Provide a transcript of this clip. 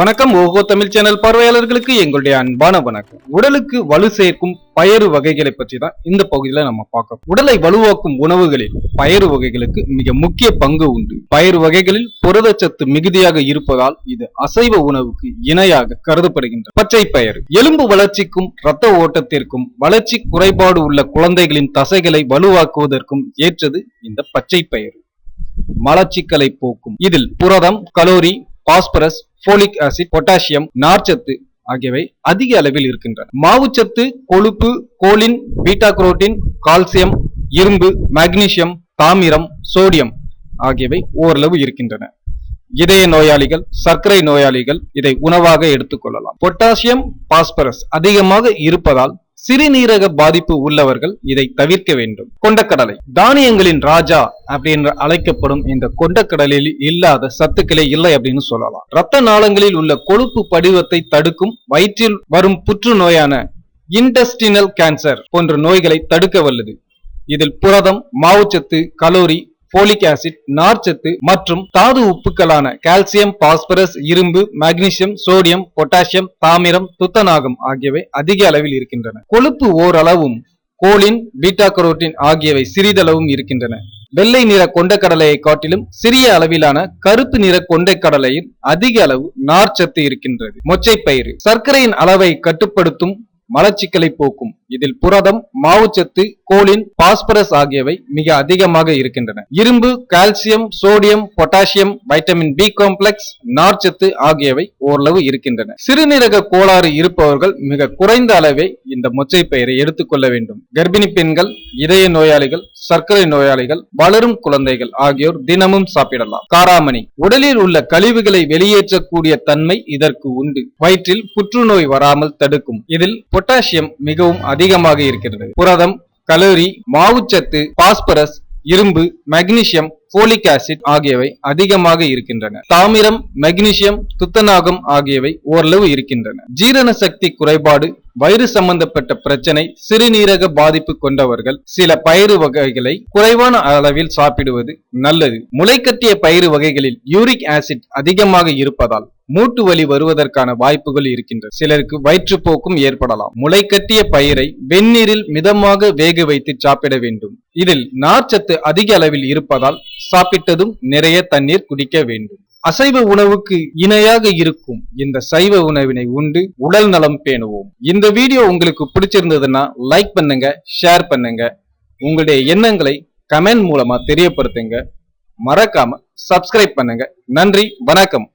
வணக்கம். ஓகோ தமிழ் சேனல் பார்வையாளர்களுக்கு எங்களுடைய அன்பான வணக்கம். உடலுக்கு வலு சேர்க்கும் பயறு வகைகளை பற்றி தான் இந்த பகுதியில நம்ம பார்க்கணும் உடலை வலுவாக்கும் உணவுகளில் பயறு வகைகளுக்கு மிக முக்கிய பங்கு உண்டு. பயறு வகைகளில் புரதச்சத்து மிகுதியாக இருப்பதால் இது அசைவ உணவுக்கு இணையாக கருதப்படுகின்ற பச்சை பயறு. எலும்பு வளர்ச்சிக்கும் இரத்த ஓட்டத்திற்கும் வளர்ச்சி குறைபாடு உள்ள குழந்தைகளின் தசைகளை வலுவாக்குவதற்கும் ஏற்றது இந்த பச்சை பயறு. மலச்சிக்கலை போக்கும். இதில் புரதம் calorie phosphorus folic acid potassium நார்ச்சத்து ஆகியவை அதிக அளவில் இருக்கின்றன. மாவுச்சத்து கொழுப்பு கோலின் பீட்டா குரோட்டின் கால்சியம் இரும்பு மக்னீசியம் தாமிரம் சோடியம் ஆகியவை ஓரளவு இருக்கின்றன. இதய நோயாளிகள் சர்க்கரை நோயாளிகள் இதை உணவாக எடுத்துக்கொள்ளலாம். பொட்டாசியம் பாஸ்பரஸ் அதிகமாக இருப்பதால் சிறுநீரக பாதிப்பு உள்ளவர்கள் இதை தவிர்க்க வேண்டும். கொண்டக்கடலை. தானியங்களின் ராஜா அப்படின்னு அழைக்கப்படும் இந்த கொண்டக்கடலில் இல்லாத சத்துக்களே இல்லை அப்படின்னு சொல்லலாம். இரத்த நாளங்களில் உள்ள கொழுப்பு படிவத்தை தடுக்கும் வயிற்றில் வரும் புற்றுநோயான இன்டெஸ்டினல் கேன்சர் போன்ற நோய்களை தடுக்க வல்லது. இதில் புரதம் மாவுச்சத்து கலோரி போலிக் ஆசிட் நார்ச்சத்து மற்றும் தாது உப்புக்களான கால்சியம் பாஸ்பரஸ் இரும்பு மக்னீசியம் சோடியம் பொட்டாசியம் தாமிரம் துத்தநாகம் ஆகியவை அதிக அளவில் இருக்கின்றன. கொழுப்பு ஓரளவும் கோலின் பீட்டா கரோட்டின் ஆகியவை சிறிதளவும் இருக்கின்றன. வெள்ளை நிற கொண்டைக்கடலையை காட்டிலும் சிறிய அளவிலான கருப்பு நிற கொண்டைக்கடலையில் அதிக அளவு நார்ச்சத்து இருக்கின்றது. மொச்சை பயிர் சர்க்கரையின் அளவை கட்டுப்படுத்தும் மலச்சிக்கலை போக்கும். இதில் புரதம் மாவுச்சத்து கோலின் பாஸ்பரஸ் ஆகியவை மிக அதிகமாக இருக்கின்றன. இரும்பு calcium sodium potassium vitamin B complex நார்ச்சத்து ஆகியவை ஓரளவு இருக்கின்றன. சிறுநீரக கோளாறு இருப்பவர்கள் மிக குறைந்த அளவே இந்த மொச்சை பயிரை எடுத்துக்கொள்ள வேண்டும். கர்ப்பிணி பெண்கள் இதய நோயாளிகள் சர்க்கரை நோயாளிகள் வளரும் குழந்தைகள் ஆகியோர் தினமும் சாப்பிடலாம். காராமணி. உடலில் உள்ள கழிவுகளை வெளியேற்றக்கூடிய தன்மை இதற்கு உண்டு. வயிற்றில் புற்றுநோய் வராமல் தடுக்கும். இதில் பொட்டாசியம் மிகவும் அதிகமாக இருக்கிறது. புரதம் கலோரி மாவுச்சத்து பாஸ்பரஸ் இரும்பு மக்னீசியம் போலிக் ஆசிட் ஆகியவை அதிகமாக இருக்கின்றன. தாமிரம் மக்னீசியம் துத்தநாகம் ஆகியவை ஓரளவு இருக்கின்றன. ஜீரண சக்தி குறைபாடு வயிறு சம்பந்தப்பட்ட பிரச்சனை சிறுநீரக பாதிப்பு கொண்டவர்கள் சில பயிறு வகைகளை குறைவான அளவில் சாப்பிடுவது நல்லது. முளைக்கட்டிய பயிறு வகைகளில் யூரிக் ஆசிட் அதிகமாக இருப்பதால் மூட்டு வலி வருவதற்கான வாய்ப்புகள் இருக்கின்றன. சிலருக்கு வயிற்றுப்போக்கும் ஏற்படலாம். முளைக்கட்டிய பயிரை வெந்நீரில் மிதமாக வேக வைத்து சாப்பிட வேண்டும். இதில் நார்ச்சத்து அதிக அளவில் இருப்பதால் சாப்பிட்டதும் நிறைய தண்ணீர் குடிக்க வேண்டும். அசைவ உணவுக்கு இணையாக இருக்கும் இந்த சைவ உணவினை உண்டு உடல் நலம் பேணுவோம். இந்த வீடியோ உங்களுக்கு பிடிச்சிருந்ததுன்னா லைக் பண்ணுங்க ஷேர் பண்ணுங்க. உங்களுடைய எண்ணங்களை கமெண்ட் மூலமா தெரியப்படுத்துங்க. மறக்காம சப்ஸ்கிரைப் பண்ணுங்க. நன்றி வணக்கம்.